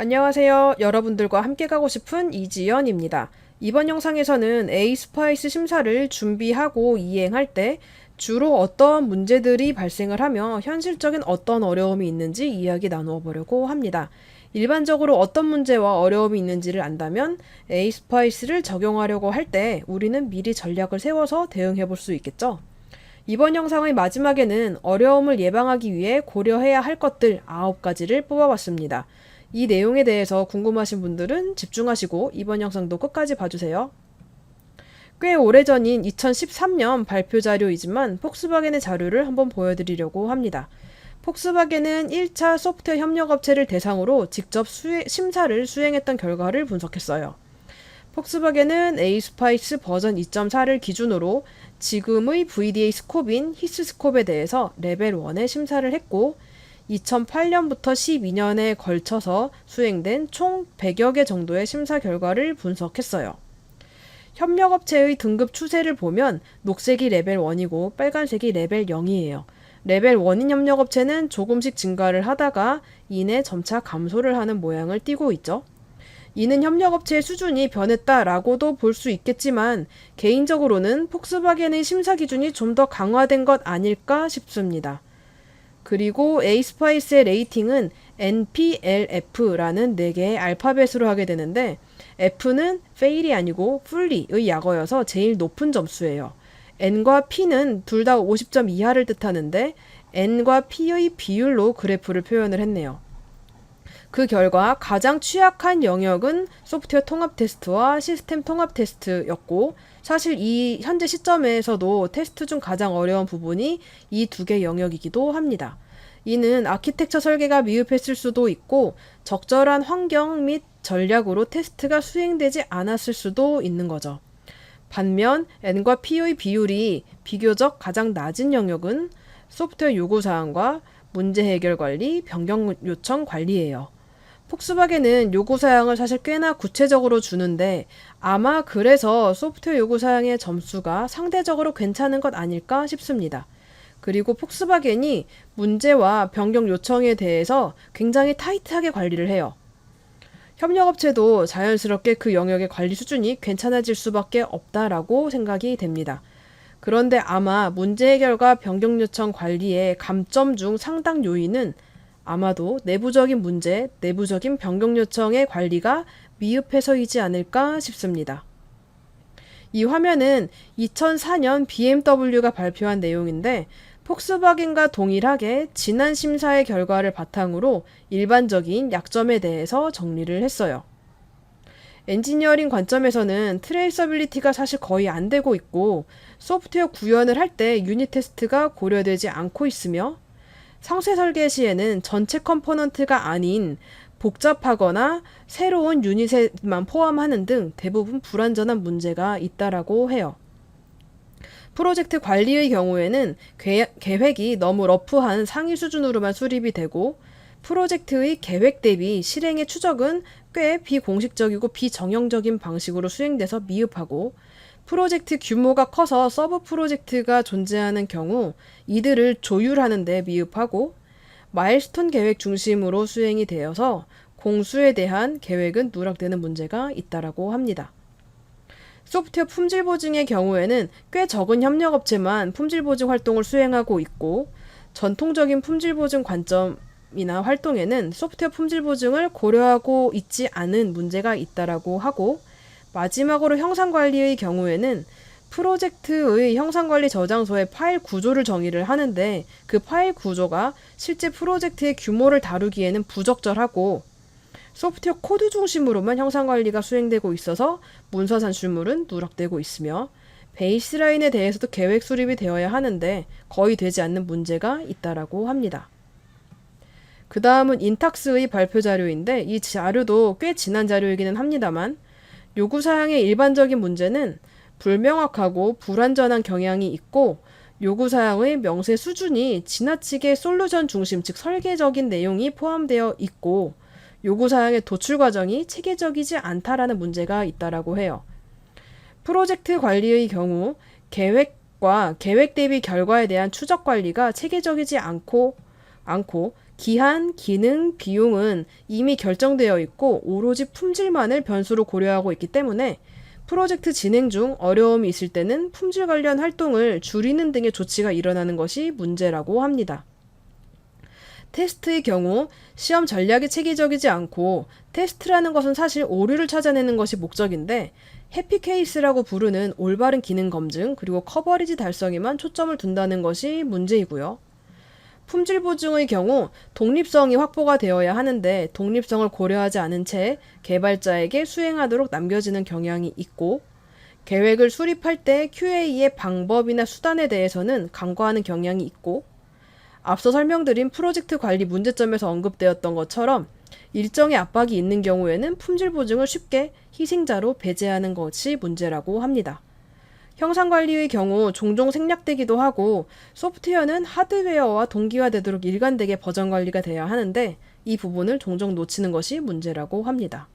안녕하세요. 여러분들과 함께 가고 싶은 이지연입니다. 이번 영상에서는 에이스파이스 심사를 준비하고 이행할 때 주로 어떤 문제들이 발생을 하며 현실적인 어떤 어려움이 있는지 이야기 나누어 보려고 합니다. 일반적으로 어떤 문제와 어려움이 있는지를 안다면 에이스파이스를 적용하려고 할 때 우리는 미리 전략을 세워서 대응해 볼 수 있겠죠. 이번 영상의 마지막에는 어려움을 예방하기 위해 고려해야 할 것들 9가지를 뽑아봤습니다. 이 내용에 대해서 궁금하신 분들은 집중하시고 이번 영상도 끝까지 봐주세요. 꽤 오래전인 2013년 발표 자료이지만 폭스바겐의 자료를 한번 보여드리려고 합니다. 폭스바겐은 1차 소프트웨어 협력업체를 대상으로 직접 수행, 심사를 수행했던 결과를 분석했어요. 폭스바겐은 에이스파이스 버전 2.4를 기준으로 지금의 VDA 스콥인 히스 스콥에 대해서 레벨 1의 심사를 했고 2008년부터 12년에 걸쳐서 수행된 총 100여 개 정도의 심사 결과를 분석했어요. 협력업체의 등급 추세를 보면 녹색이 레벨 1이고 빨간색이 레벨 0이에요. 레벨 1인 협력업체는 조금씩 증가를 하다가 이내 점차 감소를 하는 모양을 띠고 있죠. 이는 협력업체의 수준이 변했다라고도 볼 수 있겠지만 개인적으로는 폭스바겐의 심사 기준이 좀 더 강화된 것 아닐까 싶습니다. 그리고 에이스파이스의 레이팅은 NPLF라는 4개의 알파벳으로 하게 되는데 F는 fail이 아니고 fully의 약어여서 제일 높은 점수예요. N과 P는 둘 다 50점 이하를 뜻하는데 N과 P의 비율로 그래프를 표현을 했네요. 그 결과 가장 취약한 영역은 소프트웨어 통합 테스트와 시스템 통합 테스트였고 사실 이 현재 시점에서도 테스트 중 가장 어려운 부분이 이 두 개 영역이기도 합니다. 이는 아키텍처 설계가 미흡했을 수도 있고 적절한 환경 및 전략으로 테스트가 수행되지 않았을 수도 있는 거죠. 반면 N과 P의 비율이 비교적 가장 낮은 영역은 소프트웨어 요구사항과 문제 해결 관리, 변경 요청 관리예요. 폭스바겐은 요구 사항을 사실 꽤나 구체적으로 주는데 아마 그래서 소프트웨어 요구 사항의 점수가 상대적으로 괜찮은 것 아닐까 싶습니다. 그리고 폭스바겐이 문제와 변경 요청에 대해서 굉장히 타이트하게 관리를 해요. 협력업체도 자연스럽게 그 영역의 관리 수준이 괜찮아질 수밖에 없다라고 생각이 됩니다. 그런데 아마 문제 해결과 변경 요청 관리의 감점 중 상당 요인은 아마도 내부적인 문제, 내부적인 변경 요청의 관리가 미흡해서이지 않을까 싶습니다. 이 화면은 2004년 BMW가 발표한 내용인데 폭스바겐과 동일하게 지난 심사의 결과를 바탕으로 일반적인 약점에 대해서 정리를 했어요. 엔지니어링 관점에서는 트레이서빌리티가 사실 거의 안 되고 있고 소프트웨어 구현을 할 때 유닛 테스트가 고려되지 않고 있으며 상세 설계 시에는 전체 컴포넌트가 아닌 복잡하거나 새로운 유닛에만 포함하는 등 대부분 불완전한 문제가 있다라고 해요. 프로젝트 관리의 경우에는 계획이 너무 러프한 상위 수준으로만 수립이 되고 프로젝트의 계획 대비 실행의 추적은 꽤 비공식적이고 비정형적인 방식으로 수행돼서 미흡하고 프로젝트 규모가 커서 서브 프로젝트가 존재하는 경우 이들을 조율하는 데 미흡하고 마일스톤 계획 중심으로 수행이 되어서 공수에 대한 계획은 누락되는 문제가 있다라고 합니다. 소프트웨어 품질 보증의 경우에는 꽤 적은 협력업체만 품질 보증 활동을 수행하고 있고 전통적인 품질 보증 관점 이나 활동에는 소프트웨어 품질 보증을 고려하고 있지 않은 문제가 있다라고 하고 마지막으로 형상 관리의 경우에는 프로젝트의 형상 관리 저장소의 파일 구조를 정의를 하는데 그 파일 구조가 실제 프로젝트의 규모를 다루기에는 부적절하고 소프트웨어 코드 중심으로만 형상 관리가 수행되고 있어서 문서 산출물은 누락되고 있으며 베이스라인에 대해서도 계획 수립이 되어야 하는데 거의 되지 않는 문제가 있다라고 합니다. 그 다음은 인탁스의 발표 자료인데 이 자료도 꽤 지난 자료이기는 합니다만 요구사항의 일반적인 문제는 불명확하고 불완전한 경향이 있고 요구사항의 명세 수준이 지나치게 솔루션 중심, 즉 설계적인 내용이 포함되어 있고 요구사항의 도출 과정이 체계적이지 않다라는 문제가 있다라고 해요. 프로젝트 관리의 경우 계획과 계획 대비 결과에 대한 추적 관리가 체계적이지 않고 않고 기한, 기능, 비용은 이미 결정되어 있고 오로지 품질만을 변수로 고려하고 있기 때문에 프로젝트 진행 중 어려움이 있을 때는 품질 관련 활동을 줄이는 등의 조치가 일어나는 것이 문제라고 합니다. 테스트의 경우 시험 전략이 체계적이지 않고 테스트라는 것은 사실 오류를 찾아내는 것이 목적인데 해피 케이스라고 부르는 올바른 기능 검증 그리고 커버리지 달성에만 초점을 둔다는 것이 문제이고요. 품질 보증의 경우 독립성이 확보가 되어야 하는데 독립성을 고려하지 않은 채 개발자에게 수행하도록 남겨지는 경향이 있고 계획을 수립할 때 QA의 방법이나 수단에 대해서는 간과하는 경향이 있고 앞서 설명드린 프로젝트 관리 문제점에서 언급되었던 것처럼 일정의 압박이 있는 경우에는 품질 보증을 쉽게 희생자로 배제하는 것이 문제라고 합니다. 형상 관리의 경우 종종 생략되기도 하고 소프트웨어는 하드웨어와 동기화되도록 일관되게 버전 관리가 돼야 하는데 이 부분을 종종 놓치는 것이 문제라고 합니다.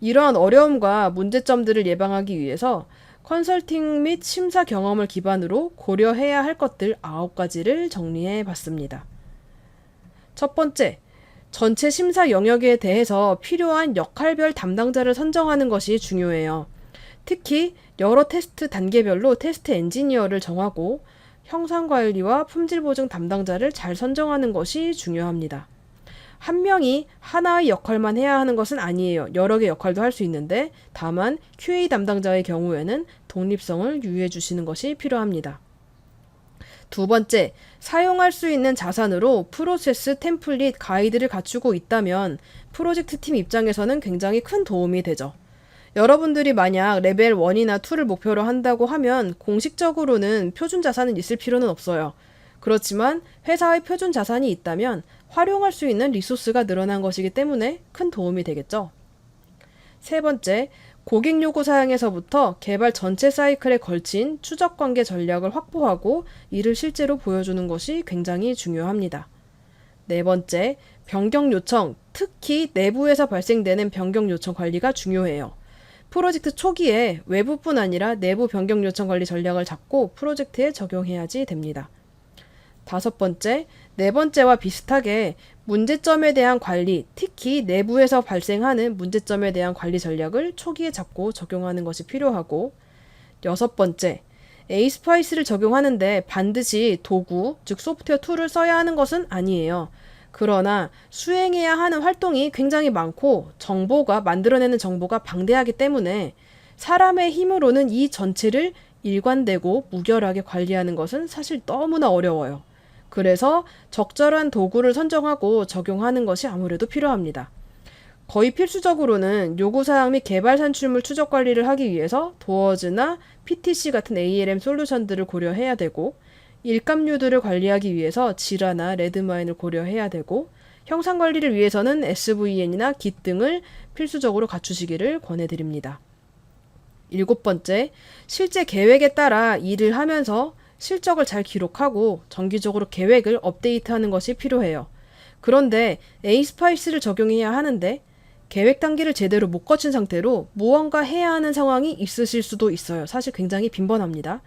이러한 어려움과 문제점들을 예방하기 위해서 컨설팅 및 심사 경험을 기반으로 고려해야 할 것들 9가지를 정리해 봤습니다. 첫 번째, 전체 심사 영역에 대해서 필요한 역할별 담당자를 선정하는 것이 중요해요. 특히 여러 테스트 단계별로 테스트 엔지니어를 정하고 형상 관리와 품질 보증 담당자를 잘 선정하는 것이 중요합니다. 한 명이 하나의 역할만 해야 하는 것은 아니에요. 여러 개 역할도 할 수 있는데 다만 QA 담당자의 경우에는 독립성을 유의해 주시는 것이 필요합니다. 두 번째, 사용할 수 있는 자산으로 프로세스, 템플릿, 가이드를 갖추고 있다면 프로젝트 팀 입장에서는 굉장히 큰 도움이 되죠. 여러분들이 만약 레벨 1이나 2를 목표로 한다고 하면 공식적으로는 표준 자산은 있을 필요는 없어요. 그렇지만 회사의 표준 자산이 있다면 활용할 수 있는 리소스가 늘어난 것이기 때문에 큰 도움이 되겠죠. 세 번째, 고객 요구 사양에서부터 개발 전체 사이클에 걸친 추적 관계 전략을 확보하고 이를 실제로 보여주는 것이 굉장히 중요합니다. 네 번째, 변경 요청, 특히 내부에서 발생되는 변경 요청 관리가 중요해요. 프로젝트 초기에 외부뿐 아니라 내부 변경 요청 관리 전략을 잡고 프로젝트에 적용해야지 됩니다. 다섯 번째, 네 번째와 비슷하게 문제점에 대한 관리, 특히 내부에서 발생하는 문제점에 대한 관리 전략을 초기에 잡고 적용하는 것이 필요하고, 여섯 번째, 에이스파이스를 적용하는데 반드시 도구, 즉 소프트웨어 툴을 써야 하는 것은 아니에요. 그러나 수행해야 하는 활동이 굉장히 많고 정보가 만들어내는 정보가 방대하기 때문에 사람의 힘으로는 이 전체를 일관되고 무결하게 관리하는 것은 사실 너무나 어려워요. 그래서 적절한 도구를 선정하고 적용하는 것이 아무래도 필요합니다. 거의 필수적으로는 요구사항 및 개발 산출물 추적 관리를 하기 위해서 도어즈나 PTC 같은 ALM 솔루션들을 고려해야 되고 일감류들을 관리하기 위해서 지라나 레드마인을 고려해야 되고 형상 관리를 위해서는 SVN이나 Git 등을 필수적으로 갖추시기를 권해드립니다. 일곱 번째, 실제 계획에 따라 일을 하면서 실적을 잘 기록하고 정기적으로 계획을 업데이트하는 것이 필요해요. 그런데 에이스파이스를 적용해야 하는데 계획 단계를 제대로 못 거친 상태로 무언가 해야 하는 상황이 있으실 수도 있어요. 사실 굉장히 빈번합니다.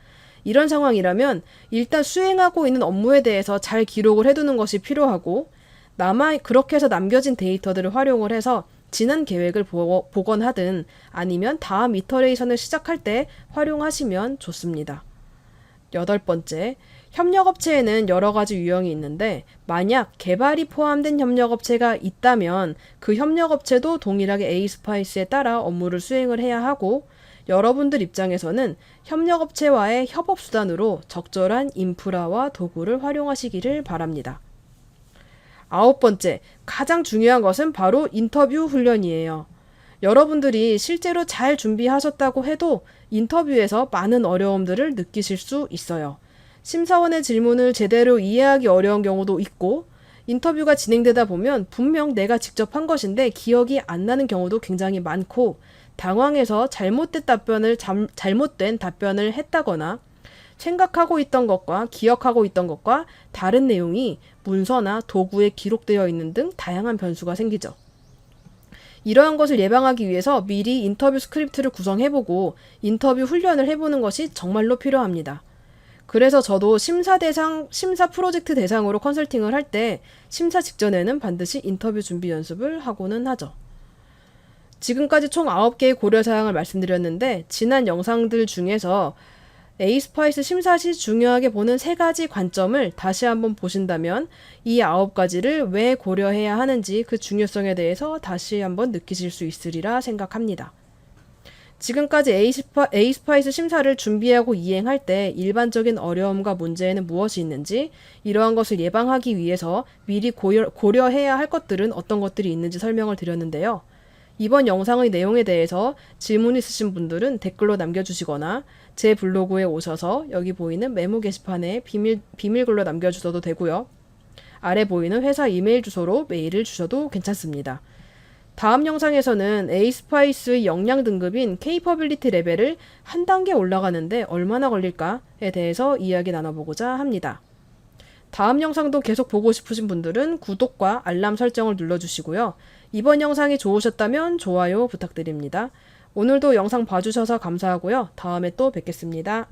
이런 상황이라면 일단 수행하고 있는 업무에 대해서 잘 기록을 해두는 것이 필요하고 남아 그렇게 해서 남겨진 데이터들을 활용을 해서 지난 계획을 보, 복원하든 아니면 다음 이터레이션을 시작할 때 활용하시면 좋습니다. 여덟 번째, 협력업체에는 여러 가지 유형이 있는데 만약 개발이 포함된 협력업체가 있다면 그 협력업체도 동일하게 에이스파이스에 따라 업무를 수행을 해야 하고 여러분들 입장에서는 협력업체와의 협업수단으로 적절한 인프라와 도구를 활용하시기를 바랍니다. 아홉 번째, 가장 중요한 것은 바로 인터뷰 훈련이에요. 여러분들이 실제로 잘 준비하셨다고 해도 인터뷰에서 많은 어려움들을 느끼실 수 있어요. 심사원의 질문을 제대로 이해하기 어려운 경우도 있고, 인터뷰가 진행되다 보면 분명 내가 직접 한 것인데 기억이 안 나는 경우도 굉장히 많고, 당황해서 잘못된 답변을 잠, 잘못된 답변을 했다거나 생각하고 있던 것과 기억하고 있던 것과 다른 내용이 문서나 도구에 기록되어 있는 등 다양한 변수가 생기죠. 이러한 것을 예방하기 위해서 미리 인터뷰 스크립트를 구성해보고 인터뷰 훈련을 해보는 것이 정말로 필요합니다. 그래서 저도 심사 대상, 심사 프로젝트 대상으로 컨설팅을 할 때 심사 직전에는 반드시 인터뷰 준비 연습을 하고는 하죠. 지금까지 총 9개의 고려 사항을 말씀드렸는데 지난 영상들 중에서 에이스파이스 심사 시 중요하게 보는 세 가지 관점을 다시 한번 보신다면 이 아홉 가지를 왜 고려해야 하는지 그 중요성에 대해서 다시 한번 느끼실 수 있으리라 생각합니다. 지금까지 에이스파, 에이스파이스 심사를 준비하고 이행할 때 일반적인 어려움과 문제에는 무엇이 있는지 이러한 것을 예방하기 위해서 미리 고려, 고려해야 할 것들은 어떤 것들이 있는지 설명을 드렸는데요. 이번 영상의 내용에 대해서 질문 있으신 분들은 댓글로 남겨주시거나 제 블로그에 오셔서 여기 보이는 메모 게시판에 비밀, 비밀글로 남겨주셔도 되고요. 아래 보이는 회사 이메일 주소로 메일을 주셔도 괜찮습니다. 다음 영상에서는 에이스파이스의 역량 등급인 케이퍼빌리티 레벨을 한 단계 올라가는데 얼마나 걸릴까에 대해서 이야기 나눠보고자 합니다. 다음 영상도 계속 보고 싶으신 분들은 구독과 알람 설정을 눌러주시고요. 이번 영상이 좋으셨다면 좋아요 부탁드립니다. 오늘도 영상 봐주셔서 감사하고요. 다음에 또 뵙겠습니다.